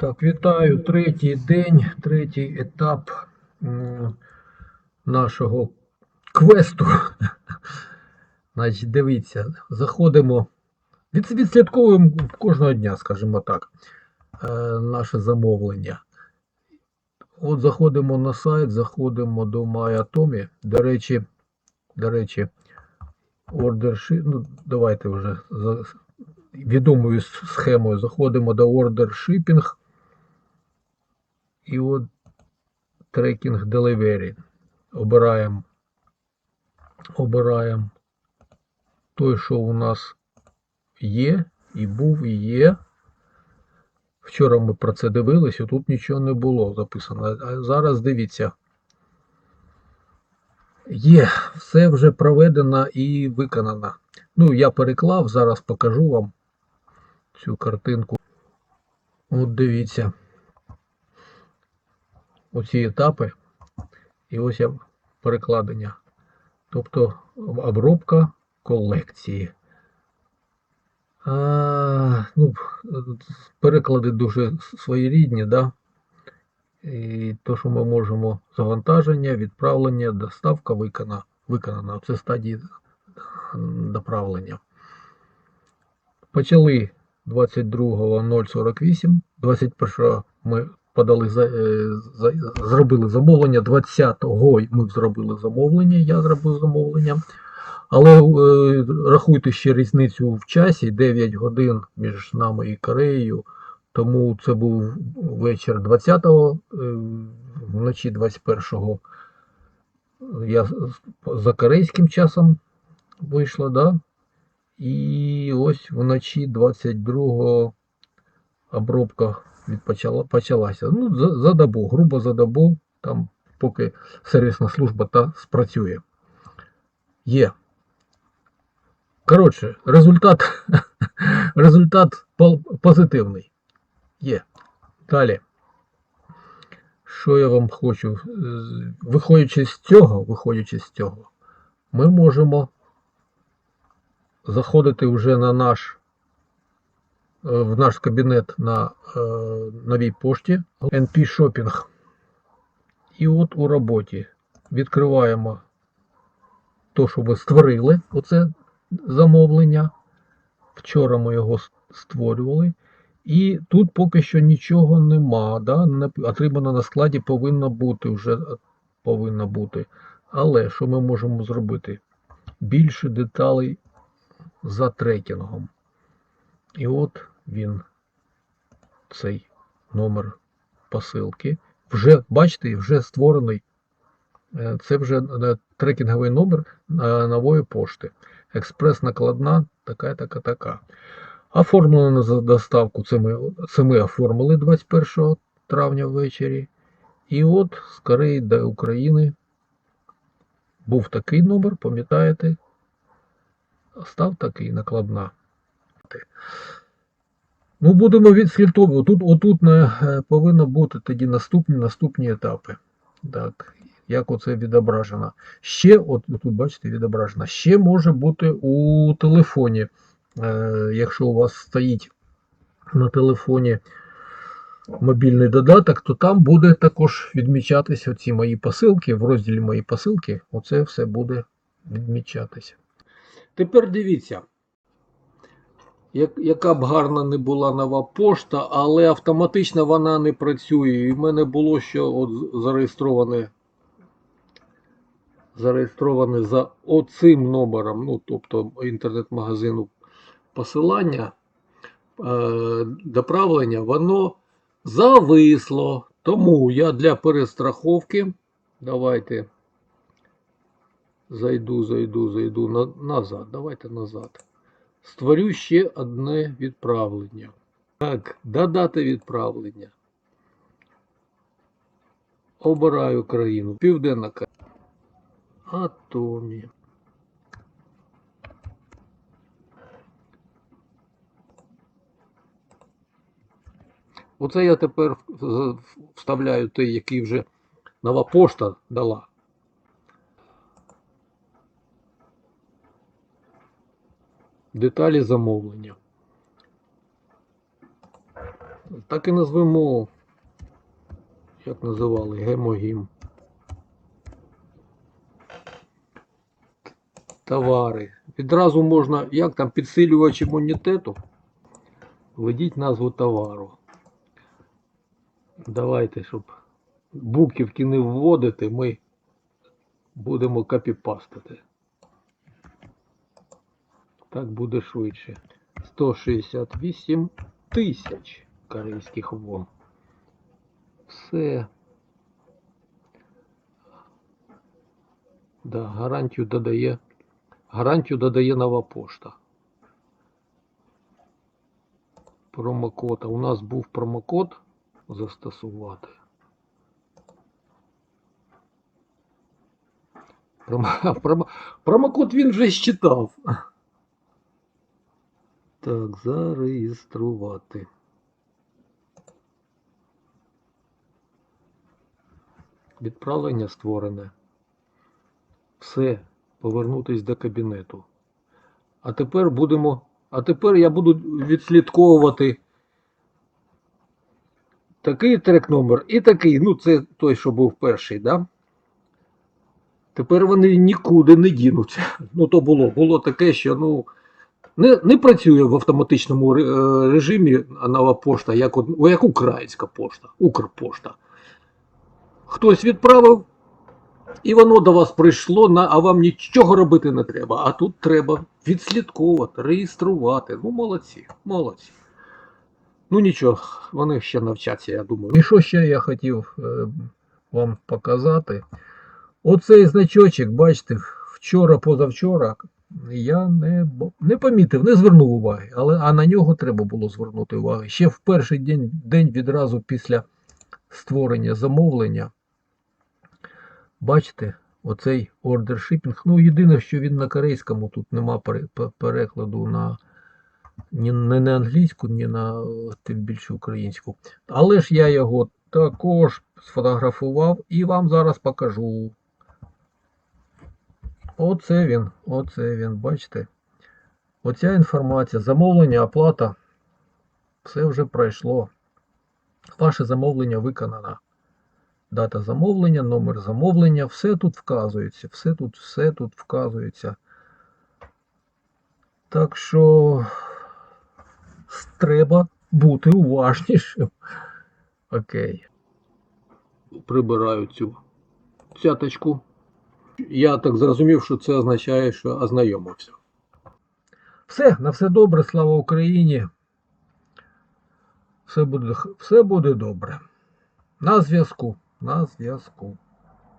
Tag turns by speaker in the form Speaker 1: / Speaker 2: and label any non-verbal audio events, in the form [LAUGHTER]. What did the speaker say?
Speaker 1: Так, вітаю. Третій день, третій етап нашого квесту. [LAUGHS] Значить, дивіться, заходимо, відслідковуємо кожного дня, скажімо так, е, наше замовлення. От заходимо на сайт, заходимо до MyAtomy. До речі, до речі, shi- ну, давайте вже за відомою схемою заходимо до order shipping. І от трекінг delivery. Обираємо обираємо той, що у нас є, і був, і є. Вчора ми про це дивилися, тут нічого не було записано. А зараз дивіться. Є, все вже проведено і виконано. Ну, я переклав, зараз покажу вам цю картинку. От дивіться. Оці етапи. І ось перекладення. Тобто обробка колекції. А, ну, переклади дуже своєрідні, да? І то, що ми можемо завантаження, відправлення, доставка виконана. виконана. Це стадії доправлення. Почали 22.048, 21 ми подали е, зробили замовлення. 20-го ми зробили замовлення, я зробив замовлення. Але е, рахуйте ще різницю в часі 9 годин між нами і Кореєю. Тому це був вечір 20-го, е, вночі 21-го. Я за корейським часом вийшла, да? І ось вночі 22-го обробка відпочала, почалася. Ну, за, за добу, грубо за добу, там поки сервісна служба та спрацює. Є. Коротше, результат, [LAUGHS] результат позитивний. Є. Далі. Що я вам хочу? Виходячи з цього, виходячи з цього, ми можемо заходити вже на наш е, в наш кабінет на е, новій пошті NP Shopping. І от у роботі відкриваємо то, що ви створили, оце замовлення. Вчора ми його створювали. І тут поки що нічого нема. Да? Отримано на складі повинно бути вже е, повинно бути. Але що ми можемо зробити? Більше деталей за трекінгом. І от він, цей номер посилки. Вже, бачите, вже створений. Е, Це вже е, трекінговий номер е, нової пошти. Експрес накладна, така, така, така. Оформлено за доставку. Це ми, це ми оформили 21 травня ввечері. І от з Кореї до України був такий номер, пам'ятаєте? Став такий накладна. Ну, будемо відслідковувати. Тут, отут не, повинно бути тоді наступні, наступні етапи. Так, як оце відображено. Ще, от тут бачите, відображено. Ще може бути у телефоні. Е, якщо у вас стоїть на телефоні мобільний додаток, то там буде також відмічатися ці мої посилки. В розділі мої посилки, оце все буде відмічатися. Тепер дивіться. Як, яка б гарна не була нова пошта, але автоматично вона не працює. І в мене було що от зареєстроване, зареєстроване за оцим номером, ну, тобто інтернет-магазину посилання, е, доправлення, воно зависло. Тому я для перестраховки, давайте зайду, зайду, зайду на, назад. Давайте назад. Створю ще одне відправлення. Так, додати відправлення. Обираю країну. Південна Корея. Атомі. Оце я тепер вставляю той, який вже нова пошта дала. Деталі замовлення. Так і назвемо, як називали, гемогім. Товари. Відразу можна, як там підсилювач імунітету. Введіть назву товару. Давайте, щоб буківки не вводити, ми будемо копіпастити. Так буде швидше. 168 тисяч корейських вон. Все. Да, гарантію додає. Гарантію додає нова пошта. Промокод. А у нас був промокод застосувати. Промо- [LAUGHS] промо- Промокод він вже считав. Так, зареєструвати. Відправлення створене. Все, повернутись до кабінету. А тепер будемо. А тепер я буду відслідковувати такий трек номер і такий. Ну, це той, що був перший, да? Тепер вони нікуди не дінуться. Ну, то було. Було таке, що ну, не, не працює в автоматичному е, режимі нова пошта, як, як українська пошта, Укрпошта. Хтось відправив, і воно до вас прийшло, на, а вам нічого робити не треба. А тут треба відслідковувати, реєструвати. Ну, молодці, молодці. Ну нічого, вони ще навчаться, я думаю. І що ще я хотів е, вам показати? Оцей значочок, бачите, вчора, позавчора я не, не помітив, не звернув уваги, але а на нього треба було звернути увагу. Ще в перший день, день відразу після створення замовлення. Бачите, оцей ордер шипінг. Ну, єдине, що він на корейському, тут нема перекладу на ні, не на англійську, ні на тим більше українську. Але ж я його також сфотографував і вам зараз покажу. Оце він, оце він, бачите. Оця інформація, замовлення, оплата. Все вже пройшло. Ваше замовлення виконано. Дата замовлення, номер замовлення, все тут вказується, все тут, все тут вказується. Так що треба бути уважнішим. Окей. Прибираю цю цяточку. Я так зрозумів, що це означає, що ознайомився. Все, на все добре, слава Україні. Все буде, все буде добре. На зв'язку. На зв'язку.